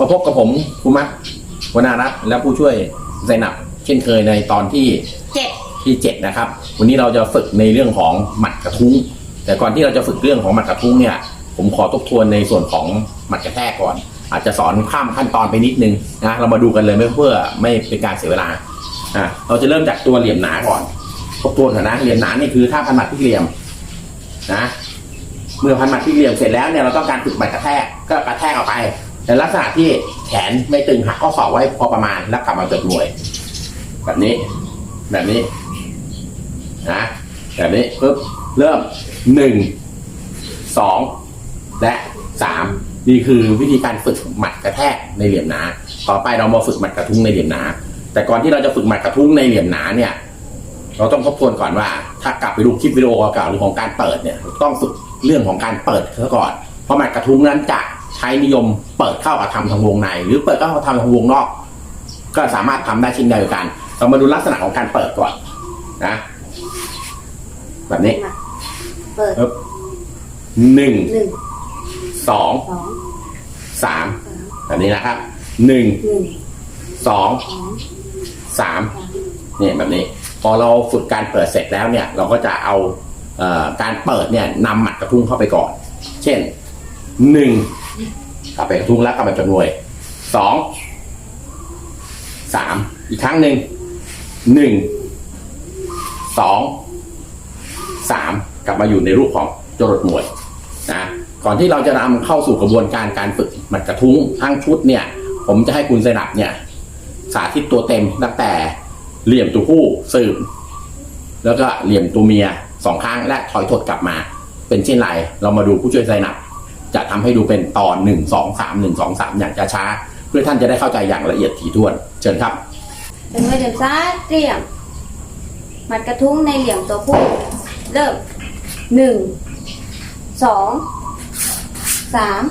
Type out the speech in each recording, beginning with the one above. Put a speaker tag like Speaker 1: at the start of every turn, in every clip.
Speaker 1: มาพบกับผมคุณมัดวนารัตน์และผู้ช่วยไซนับ เช่นเคยในตอนที่
Speaker 2: เจ็ด
Speaker 1: ที่เจ็ดนะครับ วันนี้เราจะฝึกในเรื่องของหมัดกระทุ้ง แต่ก่อนที่เราจะฝึกเรื่องของหมัดกระทุ้งเนี่ย ผมขอทบทวนในส่วนของหมัดกระแทกก่อน อาจจะสอนข้ามขั้นตอนไปนิดนึงนะเรามาดูกันเลยไม่เพื่อไม่เป็นการเสียเวลาอะเราจะเริ่มจากตัวเหลี่ยมหนาก่อนทบทวนก่อนนะเหลี่ยมหนานี่คือท่าพันหมัดที่เหลี่ยมนะเมื่อพันหมัดที่เหลี่ยมเสร็จแล้วเนี่ยเราต้องการฝึกหมัดกระแทกก็กระแทกออกไป ในลักษณะที่แขนไม่ตึงหักข้อศอกไว้พอประมาณแล้วกลับมาจดหน่วย แบบนี้ แบบนี้นะแบบนี้ปึ๊บเริ่มหนึ่งสองและสามนี่คือวิธีการฝึกหมัดกระแทกในเหลี่ยมหนา ต่อไปเรามาฝึกหมัดกระทุ้งในเหลี่ยมหนา แต่ก่อนที่เราจะฝึกหมัดกระทุ้งในเหลี่ยมหนาเนี่ย เราต้องทบทวนก่อนว่า ถ้ากลับไปดูคลิปวิดีโอเก่าหรือของการเปิดเนี่ย ต้องฝึกเรื่องของการเปิดซะก่อน เพราะหมัดกระทุ้งนั้นจะ ใช้นิยมเปิดเข้ากับทำทางวงใน หรือเปิดเข้ากับทำทางวงนอก ก็สามารถทำได้เช่นเดียวกัน เรามาดูลักษณะของการเปิดก่อนนะ แบบนี้
Speaker 2: มาเปิด
Speaker 1: ปึ๊บหนึ่ง
Speaker 2: หนึ่ง
Speaker 1: สอง
Speaker 2: สอง
Speaker 1: สาม
Speaker 2: สาม
Speaker 1: แบบนี้นะครับหนึ่ง
Speaker 2: หนึ่ง
Speaker 1: สอง
Speaker 2: สอง
Speaker 1: สาม
Speaker 2: สาม
Speaker 1: เนี่ยแบบนี้ พอเราฝึกการเปิดเสร็จแล้วเนี่ย เราก็จะเอาเอ่อการเปิดเนี่ยนำหมัดกระทุ้งเข้าไปก่อน เช่นหนึ่ง กลับไปกระทุ้งแล้วกลับมาจดหน่วยสองสามอีกครั้งหนึ่งหนึ่งสองสามกลับมาอยู่ในรูปของจรดหน่วยนะก่อนที่เราจะนำเข้าสู่กระบวนการการฝึกมัดกระทุ้งทั้งชุดเนี่ย ผมจะให้คุณไซนับเนี่ย สาธิตตัวเต็มตั้งแต่เหลี่ยมตัวผู้สืบแล้วก็เหลี่ยมตัวเมียสองครั้งและถอยถดกลับมา เป็นเช่นไรเรามาดูผู้ช่วยไซนับ จะทำให้ดูเป็นตอนหนึ่งสองสามหนึ่งสองสามอย่างช้าๆเพื่อท่านจะได้เข้าใจอย่างละเอียดถี่ถ้วน เชิญครับ
Speaker 2: เป็นมือเดิมซ้ายเตรียมหมัดกระทุ้งในเหลี่ยมตัวผู้เริ่มหนึ่งสองสาม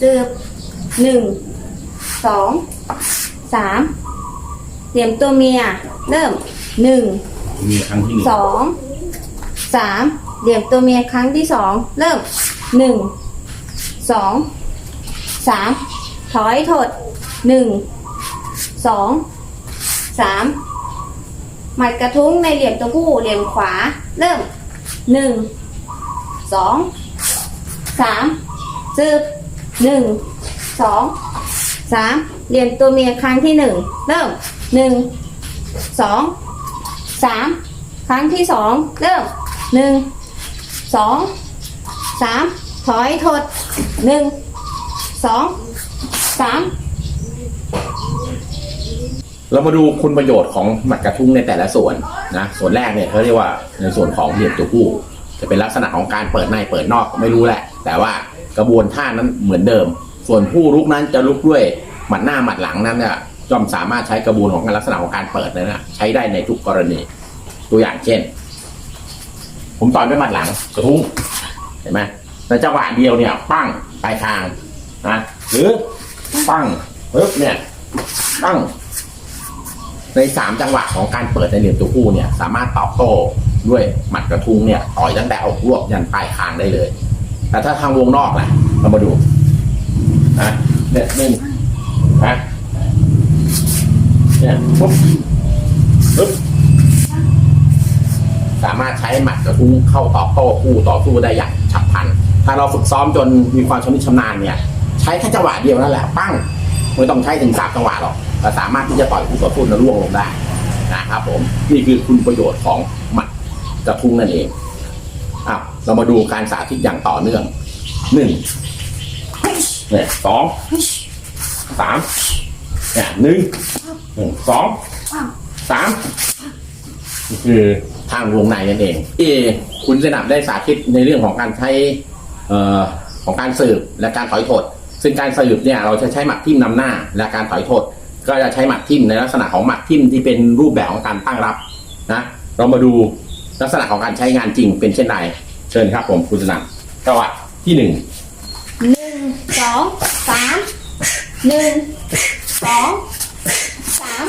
Speaker 2: สืบหนึ่งสองสามเหลี่ยมตัวเมีย เริ่มหนึ่ง
Speaker 1: มีครั้งที่หนึ่ง
Speaker 2: สองสามเหลี่ยมตัวเมียครั้งที่สองเริ่ม หนึ่งสองสามถอยถดหนึ่งสองสามหมัดกระทุ้งในเหลี่ยมตัวผู้เหลี่ยมขวา เริ่มหนึ่งสองสามสืบหนึ่งสองสามเหลี่ยมตัวเมียครั้งที่หนึ่งเริ่มหนึ่งสองสามครั้งที่สองเริ่มหนึ่งสอง สามถอยถดหนึ่งสองสาม
Speaker 1: เรามาดูคุณประโยชน์ของหมัดกระทุ้งในแต่ละส่วนนะส่วนแรกเนี่ยเขาเรียกว่าในส่วนของเหลี่ยมตัวผู้ จะเป็นลักษณะของการเปิดในเปิดนอกไม่รู้แหละ แต่ว่ากระบวนท่านั้นเหมือนเดิม ส่วนผู้ลุกนั้นจะลุกด้วยหมัดหน้าหมัดหลังนั้นเนี่ยย่อมสามารถใช้กระบวนของการลักษณะของการเปิดนั้นนะใช้ได้ในทุกกรณี ตัวอย่างเช่น ผมต่อยด้วยหมัดหลังกระทุ้ง เห็นไหมในจังหวะเดียวเนี่ย ปั้งปลายคางนะหรือปั้งปึ๊บเนี่ยปั้งในสามจังหวะของการเปิดในเหลี่ยมตัวผู้เนี่ย สามารถตอบโต้ด้วยหมัดกระทุ้งเนี่ยต่อยตั้งแต่เอารวบยันปลายคางได้เลย แต่ถ้าทางวงนอกล่ะเรามาดูนะเนี่ยหนึ่งนะเนี่ยปุ๊บปุ๊บามารถใช้หมัดกระทุ้งเข้าตอบโต้คู่ต่อสู้ได้อย่างฉับพลัน ถ้าเราฝึกซ้อมจนมีความชำนิชำนาญเนี่ย ใช้แค่จังหวะเดียวนั่นแหละปั้งไม่ต้องใช้ถึงสามจังหวะหรอกแต่สามารถที่จะต่อยคู่ต่อสู้และล่วงลงได้นะครับผมนี่คือคุณประโยชน์ของหมัดกระทุ้งนั่นเองอ้าวเรามาดูการสาธิตอย่างต่อเนื่องหนึ่งเนี่ยสองสามเนี่ยหนึ่งหนึ่งสองสามนี่คือ ทางวงในนั่นเองเอคุณสนับได้สาธิตในเรื่องของการใช้เอ่อของการสืบและการถอยโทษซึ่งการสืบเนี่ยเราจะใช้หมักทิ่มนำหน้า และการถอยโทษก็จะใช้หมักทิ่มในลักษณะของหมักทิ่มที่เป็นรูปแบบของการตั้งรับนะเรามาดูลักษณะของการใช้งานจริงเป็นเช่นไรเชิญครับผมคุณสนับจังหวะที่หนึ่ง
Speaker 2: หนึ่งสองสามหนึ่งสองสาม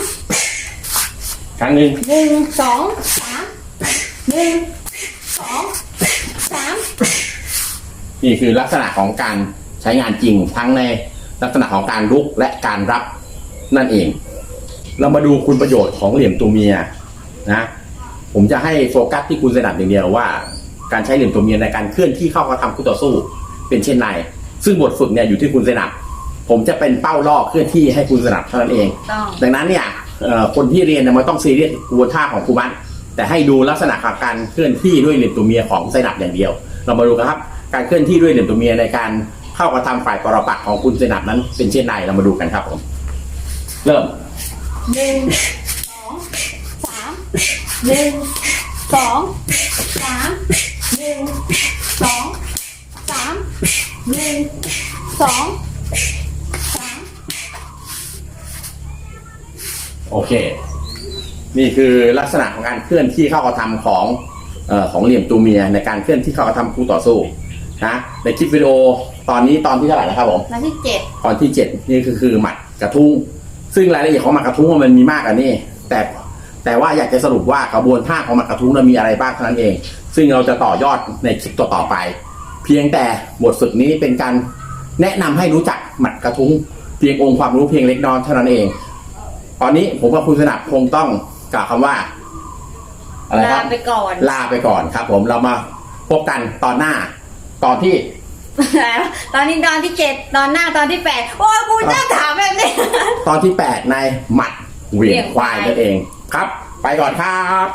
Speaker 1: ครั้งหนึ่ง
Speaker 2: หนึ่งสองสาม หนึ่งสองสาม
Speaker 1: นี่คือลักษณะของการใช้งานจริงทั้งในลักษณะของการลุกและการรับนั่นเอง เรามาดูคุณประโยชน์ของเหลี่ยมตัวเมียนะผมจะให้โฟกัสที่คุณสนับอย่างเดียวว่า การใช้เหลี่ยมตัวเมียในการเคลื่อนที่เข้ากระทำคู่ต่อสู้เป็นเช่นไรซึ่งบทฝึกเนี่ยอยู่ที่คุณสนับ ผมจะเป็นเป้าล่อเคลื่อนที่ให้คุณสนับเท่านั้นเอง
Speaker 2: ต้อง
Speaker 1: ดังนั้นเนี่ยเอ่อคนที่เรียนเนี่ยมันต้องซีเรียสกระบวนท่าของครูมัด แต่ให้ดูลักษณะของการเคลื่อนที่ด้วยเหลี่ยมตัวเมียของไซนับอย่างเดียว เรามาดูกันครับ การเคลื่อนที่ด้วยเหลี่ยมตัวเมียในการเข้ากระทำฝ่ายปรปักษ์ของคุณไซนับนั้น เป็นเช่นไรเรามาดูกันครับผมเริ่ม
Speaker 2: หนึ่งสองสามหนึ่งสองสามหนึ่งสองสามหนึ่งสองสาม
Speaker 1: โอเค นี่คือลักษณะของการเคลื่อนที่เข้ากระทำของเอ่อของเหลี่ยมตัวเมียในการเคลื่อนที่เข้ากระทำคู่ต่อสู้นะในคลิปวิดีโอตอนนี้ตอนที่เท่าไหร่นะครับผม
Speaker 2: หน้าที่เจ็ด
Speaker 1: ตอนที่เจ็ดนี่คือคือหมัดกระทุ้ง ซึ่งรายละเอียดของหมัดกระทุ้งมันมีมากกว่านี้แต่แต่ว่าอยากจะสรุปว่ากระบวนท่าของหมัดกระทุ้งเรามีอะไรบ้างเท่านั้นเอง ซึ่งเราจะต่อยอดในคลิปต่อๆไป เพียงแต่บทฝึกนี้เป็นการแนะนำให้รู้จักหมัดกระทุ้ง เพียงองค์ความรู้เพียงเล็กน้อยเท่านั้นเอง ตอนนี้ผมกับคุณสนับคงต้อง กล่าวคำว่า อะไรค
Speaker 2: ลา
Speaker 1: รับ
Speaker 2: ไปก่อน
Speaker 1: ลาไปก่อนครับ ผมเรามาพบกันตอนหน้า ตอนที่
Speaker 2: ตอนนี้ตอนที่เจ็ดตอนหน้าตอนที่แปดโอ้ยกูจะถามแบบนี้
Speaker 1: ตอนที่ 8 ในหมัดเหวี่ยงควาย
Speaker 2: เหวี่ยงควาย
Speaker 1: นั่นเองครับ ไปก่อนครับ